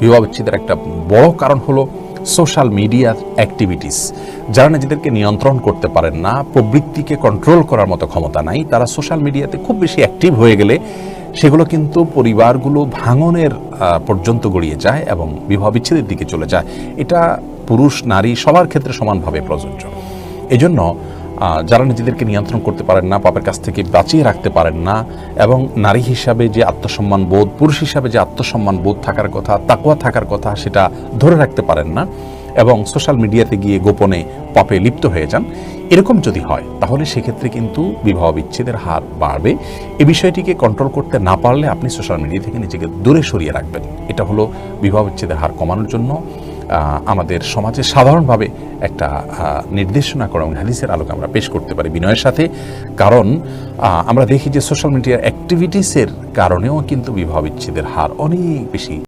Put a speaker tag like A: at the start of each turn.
A: বিবাহ বিচ্ছেদের একটা বড় কারণ হলো সোশ্যাল মিডিয়ার অ্যাক্টিভিটিস যারা নিজেদেরকে নিয়ন্ত্রণ করতে পারেন না, প্রবৃত্তিকে কন্ট্রোল করার মতো ক্ষমতা নাই, তারা সোশ্যাল মিডিয়াতে খুব বেশি অ্যাক্টিভ হয়ে গেলে সেগুলো কিন্তু পরিবারগুলো ভাঙনের পর্যন্ত গড়িয়ে যায় এবং বিবাহ বিচ্ছেদের দিকে চলে যায়। এটা পুরুষ, নারী সবার ক্ষেত্রে সমানভাবে প্রযোজ্য। এজন্য যারা নিজেদেরকে নিয়ন্ত্রণ করতে পারেন না, পাপের কাছ থেকে বাঁচিয়ে রাখতে পারেন না, এবং নারী হিসাবে যে আত্মসম্মান বোধ, পুরুষ হিসাবে যে আত্মসম্মান বোধ থাকার কথা তাকুয়া থাকার কথা সেটা ধরে রাখতে পারেন না, এবং সোশ্যাল মিডিয়াতে গিয়ে গোপনে পাপে লিপ্ত হয়ে যান। এরকম যদি হয়, তাহলে সেক্ষেত্রে কিন্তু বিবাহ বিচ্ছেদের হার বাড়বে। এ বিষয়টিকে কন্ট্রোল করতে না পারলে আপনি সোশ্যাল মিডিয়া থেকে নিজেকে দূরে সরিয়ে রাখবেন। এটা হলো বিবাহ বিচ্ছেদের হার কমানোর জন্য। আমাদের সমাজে সাধারণভাবে একটা নির্দেশনা করা হাদিসের আলোকে আমরা পেশ করতে পারি বিনয়ের সাথে। কারণ আমরা দেখি যে সোশ্যাল মিডিয়ার অ্যাক্টিভিটিসের কারণেও কিন্তু বিবাহ বিচ্ছেদের হার অনেক বেশি।